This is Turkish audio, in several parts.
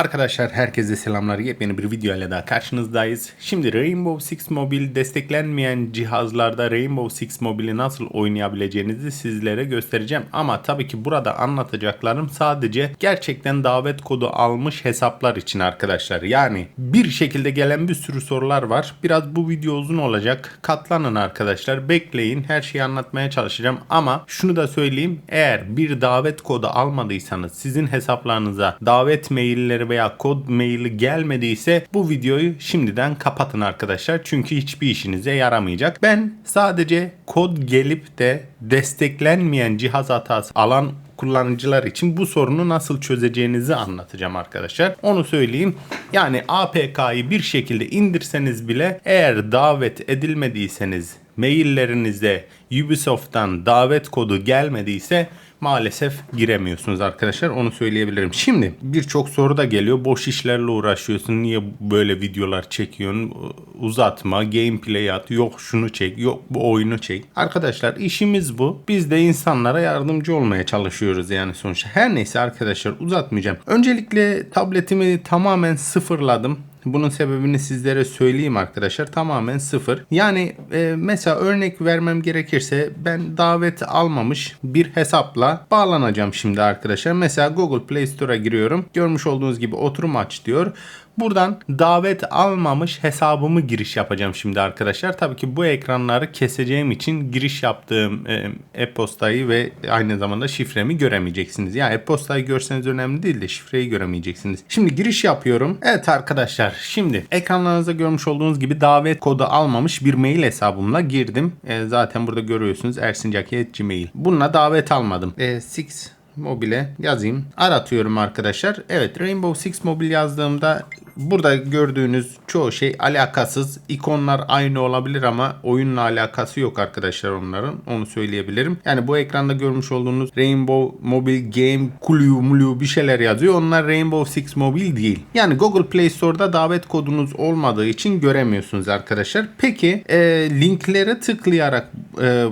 Arkadaşlar herkese selamlar. Yepyeni bir video ile daha karşınızdayız. Şimdi Rainbow Six Mobile desteklenmeyen cihazlarda Rainbow Six Mobile'i nasıl oynayabileceğinizi sizlere göstereceğim. Ama tabii ki burada anlatacaklarım sadece gerçekten davet kodu almış hesaplar için arkadaşlar. Yani bir şekilde gelen bir sürü sorular var. Biraz bu video uzun olacak. Katlanın arkadaşlar. Bekleyin. Her şeyi anlatmaya çalışacağım. Ama şunu da söyleyeyim. Eğer bir davet kodu almadıysanız sizin hesaplarınıza davet mailleri veya kod maili gelmediyse bu videoyu şimdiden kapatın arkadaşlar. Çünkü hiçbir işinize yaramayacak. Ben sadece kod gelip de desteklenmeyen cihaz hatası alan kullanıcılar için bu sorunu nasıl çözeceğinizi anlatacağım arkadaşlar. Onu söyleyeyim. Yani APK'yı bir şekilde indirseniz bile eğer davet edilmediyseniz maillerinize Ubisoft'tan davet kodu gelmediyse maalesef giremiyorsunuz arkadaşlar. Onu söyleyebilirim. Şimdi birçok soru da geliyor. Boş işlerle uğraşıyorsun. Niye böyle videolar çekiyorsun? Uzatma, gameplay at. Yok şunu çek, yok bu oyunu çek. Arkadaşlar işimiz bu. Biz de insanlara yardımcı olmaya çalışıyoruz yani sonuçta. Her neyse arkadaşlar uzatmayacağım. Öncelikle tabletimi tamamen sıfırladım. Bunun sebebini sizlere söyleyeyim arkadaşlar. Tamamen sıfır. Yani e, mesela örnek vermem gerekirse ben davet almamış bir hesapla bağlanacağım şimdi arkadaşlar. Mesela Google Play Store'a giriyorum. Görmüş olduğunuz gibi oturum aç diyor. Buradan davet almamış hesabımı giriş yapacağım şimdi arkadaşlar. Tabii ki bu ekranları keseceğim için giriş yaptığım e, e-postayı ve aynı zamanda şifremi göremeyeceksiniz. Yani e-postayı görseniz önemli değil de şifreyi göremeyeceksiniz. Şimdi giriş yapıyorum. Evet arkadaşlar şimdi ekranlarınızda görmüş olduğunuz gibi davet kodu almamış bir mail hesabımla girdim. E, zaten burada görüyorsunuz ersincaki.gmail. Bununla davet almadım. E, Six Mobile yazayım. Aratıyorum arkadaşlar. Evet Rainbow Six Mobile yazdığımda burada gördüğünüz çoğu şey alakasız. İkonlar aynı olabilir ama oyunla alakası yok arkadaşlar onların. Onu söyleyebilirim. Yani bu ekranda görmüş olduğunuz Rainbow Mobile Game Clue Mulu bir şeyler yazıyor. Onlar Rainbow Six Mobile değil. Yani Google Play Store'da davet kodunuz olmadığı için göremiyorsunuz arkadaşlar. Peki e, linklere tıklayarak e,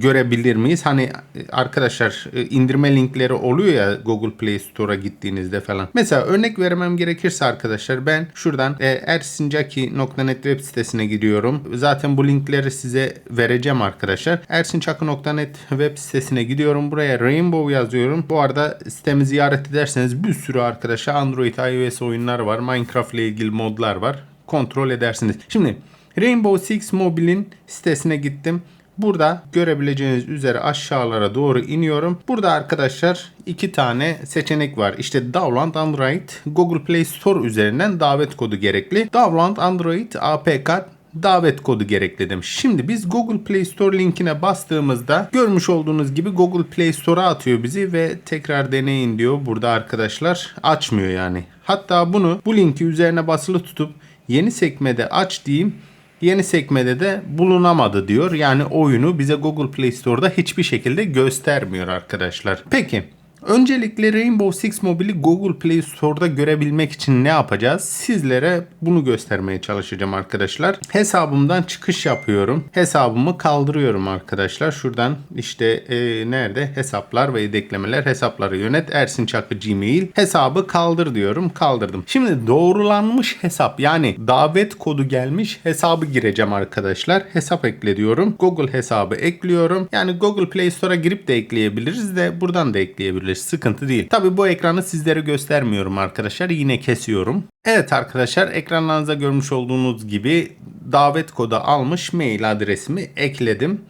görebilir miyiz? Hani arkadaşlar e, indirme linkleri oluyor ya Google Play Store'a gittiğinizde falan. Mesela örnek vermem gerekirse arkadaşlar ben şuradan e, ersincaki.net web sitesine gidiyorum. Zaten bu linkleri size vereceğim arkadaşlar. ersinçakı.net web sitesine gidiyorum. Buraya Rainbow yazıyorum. Bu arada sitemi ziyaret ederseniz bir sürü arkadaşlar Android, iOS oyunlar var. Minecraft ile ilgili modlar var. Kontrol edersiniz. Şimdi Rainbow Six Mobile'in sitesine gittim. Burada görebileceğiniz üzere aşağılara doğru iniyorum. Burada arkadaşlar iki tane seçenek var. İşte Download Android Google Play Store üzerinden davet kodu gerekli. Download Android APK davet kodu gerekli demiş. Şimdi biz Google Play Store linkine bastığımızda görmüş olduğunuz gibi Google Play Store'a atıyor bizi ve tekrar deneyin diyor burada arkadaşlar. Açmıyor yani. Hatta bunu bu linki üzerine basılı tutup yeni sekmede aç diyeyim yeni sekmede de bulunamadı diyor. Yani oyunu bize Google Play Store'da hiçbir şekilde göstermiyor arkadaşlar. Peki Öncelikle Rainbow Six Mobile'i Google Play Store'da görebilmek için ne yapacağız? Sizlere bunu göstermeye çalışacağım arkadaşlar. Hesabımdan çıkış yapıyorum. Hesabımı kaldırıyorum arkadaşlar. Şuradan işte e, nerede? Hesaplar ve yedeklemeler. Hesapları yönet. Ersin Çakı Gmail. Hesabı kaldır diyorum. Kaldırdım. Şimdi doğrulanmış hesap yani davet kodu gelmiş hesabı gireceğim arkadaşlar. Hesap ekle diyorum. Google hesabı ekliyorum. Yani Google Play Store'a girip de ekleyebiliriz de buradan da ekleyebiliriz sıkıntı değil. Tabi bu ekranı sizlere göstermiyorum arkadaşlar. Yine kesiyorum. Evet arkadaşlar ekranlarınızda görmüş olduğunuz gibi davet kodu almış mail adresimi ekledim.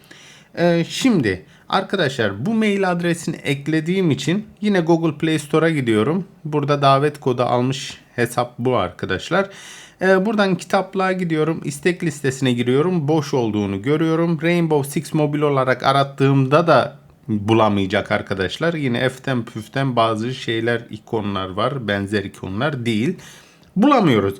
Ee, şimdi arkadaşlar bu mail adresini eklediğim için yine Google Play Store'a gidiyorum. Burada davet kodu almış hesap bu arkadaşlar. Ee, buradan kitaplığa gidiyorum. İstek listesine giriyorum. Boş olduğunu görüyorum. Rainbow Six Mobile olarak arattığımda da bulamayacak arkadaşlar. Yine F'ten püften bazı şeyler ikonlar var. Benzer ikonlar değil. Bulamıyoruz.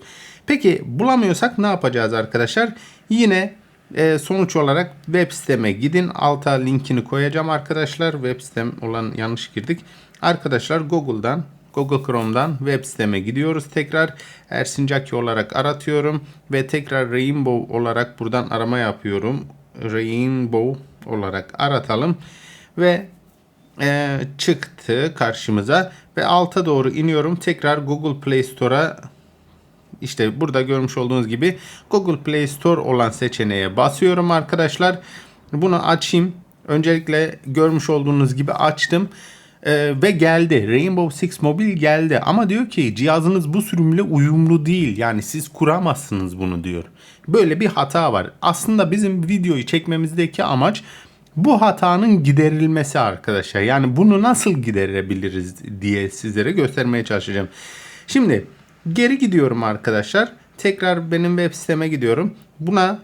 Peki bulamıyorsak ne yapacağız arkadaşlar? Yine e, sonuç olarak web siteme gidin. Alta linkini koyacağım arkadaşlar. Web sitem olan yanlış girdik. Arkadaşlar Google'dan Google Chrome'dan web siteme gidiyoruz. Tekrar Ersincaki olarak aratıyorum ve tekrar Rainbow olarak buradan arama yapıyorum. Rainbow olarak aratalım ve e, çıktı karşımıza. Ve alta doğru iniyorum. Tekrar Google Play Store'a işte burada görmüş olduğunuz gibi Google Play Store olan seçeneğe basıyorum arkadaşlar. Bunu açayım. Öncelikle görmüş olduğunuz gibi açtım. Ee, ve geldi. Rainbow Six Mobile geldi. Ama diyor ki cihazınız bu sürümle uyumlu değil. Yani siz kuramazsınız bunu diyor. Böyle bir hata var. Aslında bizim videoyu çekmemizdeki amaç bu hatanın giderilmesi arkadaşlar. Yani bunu nasıl giderebiliriz diye sizlere göstermeye çalışacağım. Şimdi geri gidiyorum arkadaşlar. Tekrar benim web siteme gidiyorum. Buna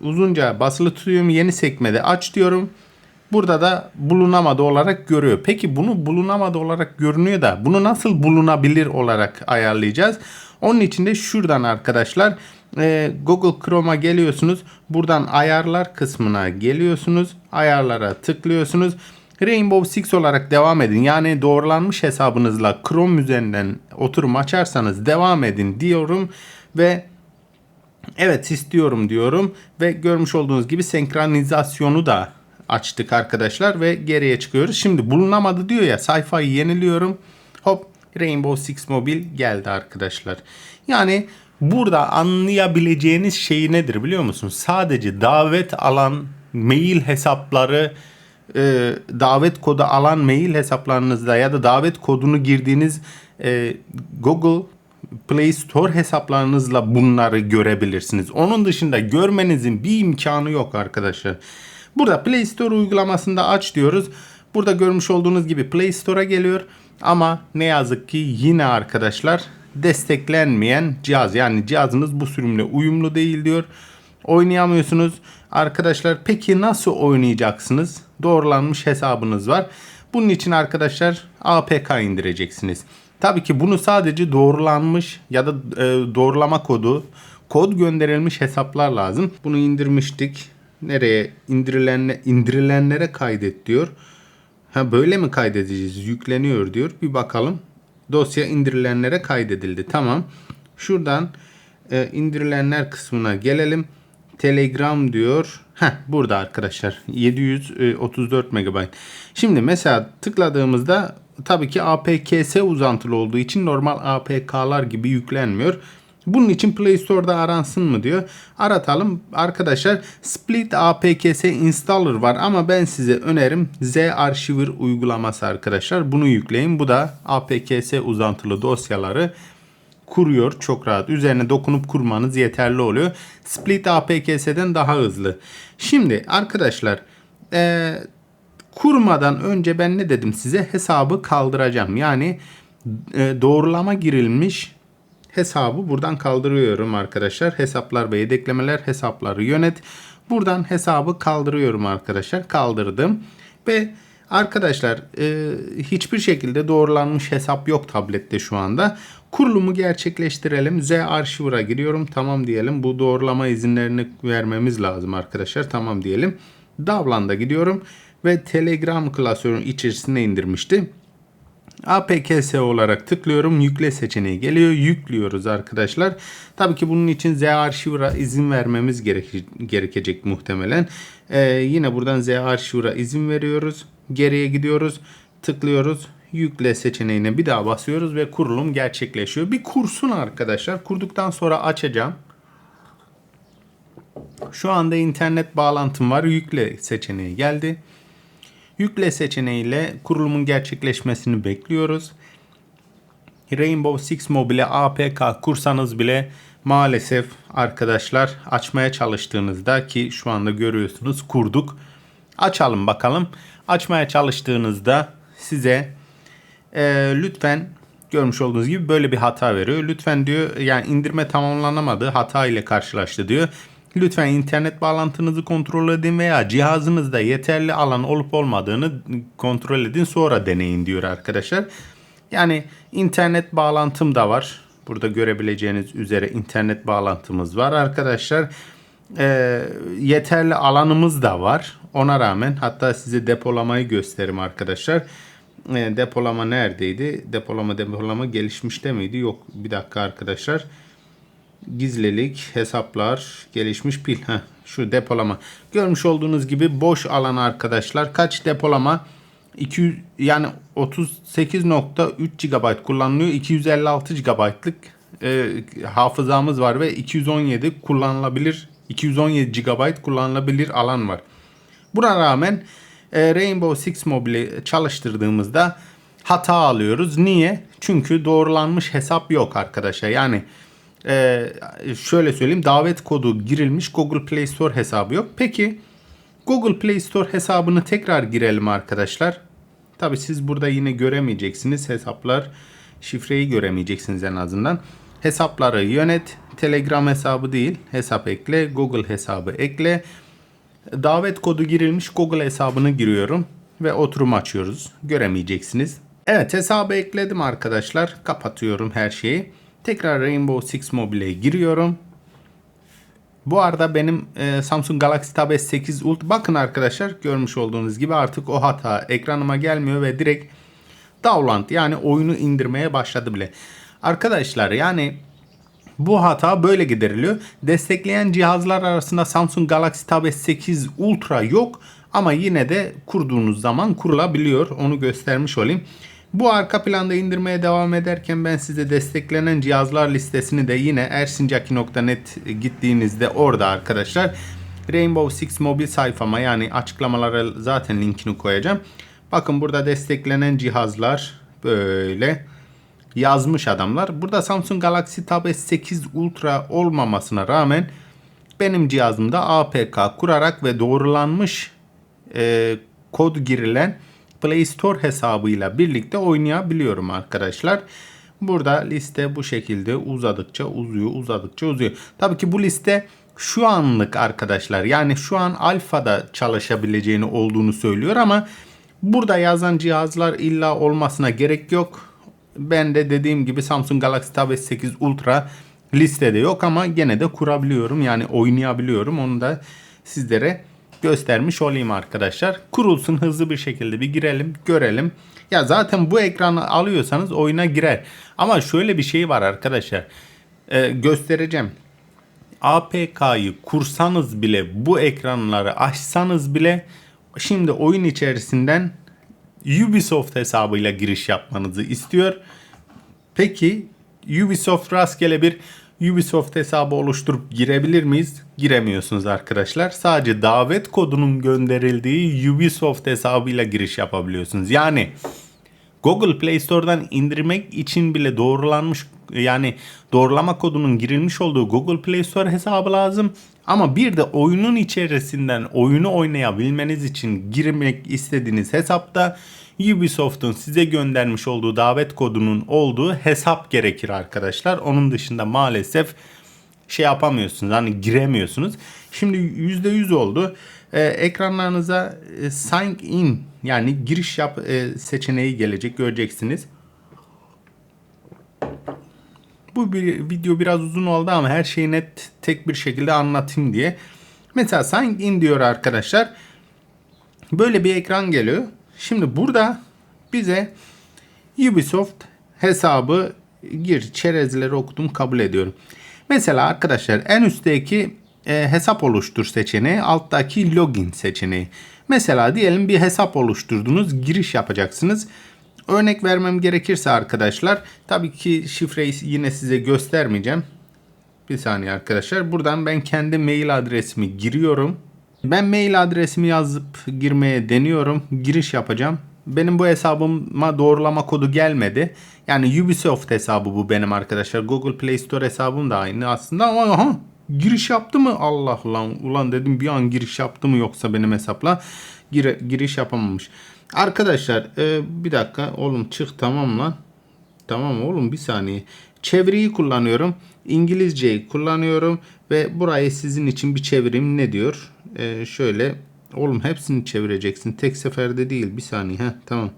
uzunca basılı tutuyorum. Yeni sekmede aç diyorum. Burada da bulunamadı olarak görüyor. Peki bunu bulunamadı olarak görünüyor da bunu nasıl bulunabilir olarak ayarlayacağız? Onun için de şuradan arkadaşlar e, Google Chrome'a geliyorsunuz. Buradan ayarlar kısmına geliyorsunuz. Ayarlara tıklıyorsunuz. Rainbow Six olarak devam edin. Yani doğrulanmış hesabınızla Chrome üzerinden oturum açarsanız devam edin diyorum ve evet istiyorum diyorum ve görmüş olduğunuz gibi senkronizasyonu da açtık arkadaşlar ve geriye çıkıyoruz. Şimdi bulunamadı diyor ya sayfayı yeniliyorum. Hop Rainbow Six Mobile geldi arkadaşlar. Yani burada anlayabileceğiniz şey nedir biliyor musunuz? Sadece davet alan mail hesapları e, davet kodu alan mail hesaplarınızda ya da davet kodunu girdiğiniz e, Google Play Store hesaplarınızla bunları görebilirsiniz. Onun dışında görmenizin bir imkanı yok arkadaşlar. Burada Play Store uygulamasında aç diyoruz. Burada görmüş olduğunuz gibi Play Store'a geliyor. Ama ne yazık ki yine arkadaşlar desteklenmeyen cihaz. Yani cihazınız bu sürümle uyumlu değil diyor. Oynayamıyorsunuz. Arkadaşlar peki nasıl oynayacaksınız? Doğrulanmış hesabınız var. Bunun için arkadaşlar APK indireceksiniz. Tabii ki bunu sadece doğrulanmış ya da e, doğrulama kodu, kod gönderilmiş hesaplar lazım. Bunu indirmiştik. Nereye? İndirilenle, indirilenlere kaydet diyor. Ha böyle mi kaydedeceğiz? Yükleniyor diyor. Bir bakalım. Dosya indirilenlere kaydedildi. Tamam. Şuradan e, indirilenler kısmına gelelim. Telegram diyor. Heh, burada arkadaşlar 734 MB. Şimdi mesela tıkladığımızda tabii ki APKS uzantılı olduğu için normal APK'lar gibi yüklenmiyor. Bunun için Play Store'da aransın mı diyor. Aratalım. Arkadaşlar Split APKS Installer var ama ben size önerim Z Archiver uygulaması arkadaşlar. Bunu yükleyin. Bu da APKS uzantılı dosyaları kuruyor çok rahat. Üzerine dokunup kurmanız yeterli oluyor. Split APKS'den daha hızlı. Şimdi arkadaşlar e, kurmadan önce ben ne dedim size? Hesabı kaldıracağım. Yani e, doğrulama girilmiş hesabı buradan kaldırıyorum arkadaşlar. Hesaplar ve yedeklemeler hesapları yönet. Buradan hesabı kaldırıyorum arkadaşlar. Kaldırdım. Ve arkadaşlar e, hiçbir şekilde doğrulanmış hesap yok tablette şu anda. Kurulumu gerçekleştirelim. Z arşivura giriyorum. Tamam diyelim. Bu doğrulama izinlerini vermemiz lazım arkadaşlar. Tamam diyelim. Davlan'da gidiyorum ve Telegram klasörün içerisine indirmişti. APKS olarak tıklıyorum. Yükle seçeneği geliyor. Yüklüyoruz arkadaşlar. Tabii ki bunun için Z arşivura izin vermemiz gereke gerekecek muhtemelen. Ee, yine buradan Z arşivura izin veriyoruz. Geriye gidiyoruz. Tıklıyoruz. Yükle seçeneğine bir daha basıyoruz ve kurulum gerçekleşiyor. Bir kursun arkadaşlar. Kurduktan sonra açacağım. Şu anda internet bağlantım var. Yükle seçeneği geldi. Yükle seçeneğiyle kurulumun gerçekleşmesini bekliyoruz. Rainbow Six Mobile APK kursanız bile maalesef arkadaşlar açmaya çalıştığınızda ki şu anda görüyorsunuz kurduk. Açalım bakalım. Açmaya çalıştığınızda size e, lütfen görmüş olduğunuz gibi böyle bir hata veriyor. Lütfen diyor yani indirme tamamlanamadı hata ile karşılaştı diyor. Lütfen internet bağlantınızı kontrol edin veya cihazınızda yeterli alan olup olmadığını kontrol edin sonra deneyin diyor arkadaşlar. Yani internet bağlantım da var. Burada görebileceğiniz üzere internet bağlantımız var arkadaşlar. E, yeterli alanımız da var. Ona rağmen hatta size depolamayı gösterim arkadaşlar. E, depolama neredeydi? Depolama depolama gelişmişte miydi? Yok bir dakika arkadaşlar gizlilik, hesaplar, gelişmiş pil. Heh, şu depolama. Görmüş olduğunuz gibi boş alan arkadaşlar. Kaç depolama? 200 yani 38.3 GB kullanılıyor. 256 GB'lık e, hafızamız var ve 217 kullanılabilir 217 GB kullanılabilir alan var. Buna rağmen e, Rainbow Six Mobile'i çalıştırdığımızda hata alıyoruz. Niye? Çünkü doğrulanmış hesap yok arkadaşlar. Yani e, şöyle söyleyeyim davet kodu girilmiş Google Play Store hesabı yok. Peki Google Play Store hesabını tekrar girelim arkadaşlar. Tabi siz burada yine göremeyeceksiniz hesaplar şifreyi göremeyeceksiniz en azından. Hesapları yönet Telegram hesabı değil hesap ekle Google hesabı ekle. Davet kodu girilmiş Google hesabını giriyorum ve oturum açıyoruz. Göremeyeceksiniz. Evet hesabı ekledim arkadaşlar. Kapatıyorum her şeyi. Tekrar Rainbow Six Mobile'e giriyorum. Bu arada benim e, Samsung Galaxy Tab S8 Ultra bakın arkadaşlar görmüş olduğunuz gibi artık o hata ekranıma gelmiyor ve direkt download yani oyunu indirmeye başladı bile. Arkadaşlar yani bu hata böyle gideriliyor. Destekleyen cihazlar arasında Samsung Galaxy Tab S8 Ultra yok ama yine de kurduğunuz zaman kurulabiliyor. Onu göstermiş olayım. Bu arka planda indirmeye devam ederken ben size desteklenen cihazlar listesini de yine ersincaki.net gittiğinizde orada arkadaşlar Rainbow Six mobil sayfama yani açıklamalara zaten linkini koyacağım. Bakın burada desteklenen cihazlar böyle yazmış adamlar. Burada Samsung Galaxy Tab S8 Ultra olmamasına rağmen benim cihazımda APK kurarak ve doğrulanmış e, kod girilen Play Store hesabıyla birlikte oynayabiliyorum arkadaşlar. Burada liste bu şekilde uzadıkça uzuyor, uzadıkça uzuyor. Tabii ki bu liste şu anlık arkadaşlar. Yani şu an alfada çalışabileceğini olduğunu söylüyor ama burada yazan cihazlar illa olmasına gerek yok. Ben de dediğim gibi Samsung Galaxy Tab S8 Ultra listede yok ama gene de kurabiliyorum. Yani oynayabiliyorum. Onu da sizlere göstermiş olayım arkadaşlar. Kurulsun hızlı bir şekilde bir girelim görelim. Ya zaten bu ekranı alıyorsanız oyuna girer. Ama şöyle bir şey var arkadaşlar. Ee, göstereceğim. APK'yı kursanız bile bu ekranları açsanız bile şimdi oyun içerisinden Ubisoft hesabıyla giriş yapmanızı istiyor. Peki Ubisoft rastgele bir Ubisoft hesabı oluşturup girebilir miyiz? Giremiyorsunuz arkadaşlar. Sadece davet kodunun gönderildiği Ubisoft hesabıyla giriş yapabiliyorsunuz. Yani Google Play Store'dan indirmek için bile doğrulanmış yani doğrulama kodunun girilmiş olduğu Google Play Store hesabı lazım. Ama bir de oyunun içerisinden oyunu oynayabilmeniz için girmek istediğiniz hesapta Ubisoft'un size göndermiş olduğu davet kodunun olduğu hesap gerekir arkadaşlar. Onun dışında maalesef şey yapamıyorsunuz. Hani giremiyorsunuz. Şimdi %100 oldu. Ee, ekranlarınıza e, sign in yani giriş yap e, seçeneği gelecek göreceksiniz. Bu bir video biraz uzun oldu ama her şeyi net tek bir şekilde anlatayım diye. Mesela sign in diyor arkadaşlar. Böyle bir ekran geliyor. Şimdi burada bize Ubisoft hesabı gir çerezleri okudum kabul ediyorum. Mesela arkadaşlar en üstteki e, hesap oluştur seçeneği alttaki login seçeneği. Mesela diyelim bir hesap oluşturdunuz giriş yapacaksınız. Örnek vermem gerekirse arkadaşlar tabii ki şifreyi yine size göstermeyeceğim. Bir saniye arkadaşlar. Buradan ben kendi mail adresimi giriyorum. Ben mail adresimi yazıp girmeye deniyorum. Giriş yapacağım. Benim bu hesabıma doğrulama kodu gelmedi. Yani Ubisoft hesabı bu benim arkadaşlar. Google Play Store hesabım da aynı aslında ama aha, giriş yaptı mı? Allah lan ulan dedim bir an giriş yaptı mı yoksa benim hesapla gir, giriş yapamamış. Arkadaşlar e, bir dakika oğlum çık tamam lan. Tamam oğlum bir saniye. Çeviriyi kullanıyorum. İngilizceyi kullanıyorum ve burayı sizin için bir çevireyim ne diyor? Ee, şöyle oğlum hepsini çevireceksin. Tek seferde değil. Bir saniye. Heh, tamam.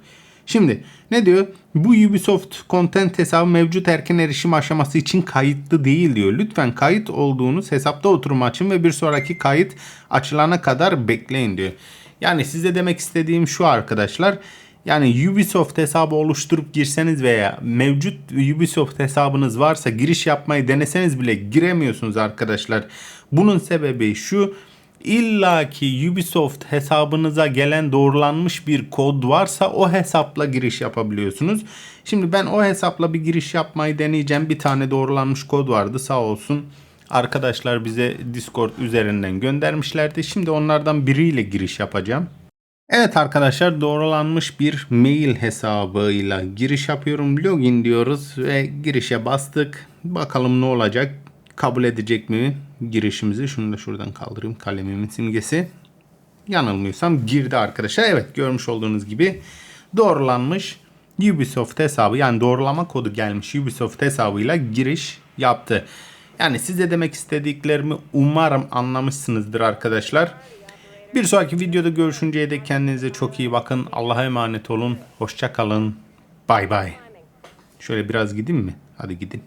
Şimdi ne diyor? Bu Ubisoft Content hesabı mevcut erken erişim aşaması için kayıtlı değil diyor. Lütfen kayıt olduğunuz hesapta oturum açın ve bir sonraki kayıt açılana kadar bekleyin diyor. Yani size demek istediğim şu arkadaşlar. Yani Ubisoft hesabı oluşturup girseniz veya mevcut Ubisoft hesabınız varsa giriş yapmayı deneseniz bile giremiyorsunuz arkadaşlar. Bunun sebebi şu. İlla ki Ubisoft hesabınıza gelen doğrulanmış bir kod varsa o hesapla giriş yapabiliyorsunuz. Şimdi ben o hesapla bir giriş yapmayı deneyeceğim. Bir tane doğrulanmış kod vardı sağ olsun. Arkadaşlar bize Discord üzerinden göndermişlerdi. Şimdi onlardan biriyle giriş yapacağım. Evet arkadaşlar doğrulanmış bir mail hesabıyla giriş yapıyorum. Login diyoruz ve girişe bastık. Bakalım ne olacak? Kabul edecek mi girişimizi? Şunu da şuradan kaldırayım kalemimin simgesi. Yanılmıyorsam girdi arkadaşlar. Evet görmüş olduğunuz gibi doğrulanmış Ubisoft hesabı yani doğrulama kodu gelmiş Ubisoft hesabıyla giriş yaptı. Yani size demek istediklerimi umarım anlamışsınızdır arkadaşlar. Bir sonraki videoda görüşünceye dek kendinize çok iyi bakın. Allah'a emanet olun. Hoşça kalın. Bay bay. Şöyle biraz gideyim mi? Hadi gidin.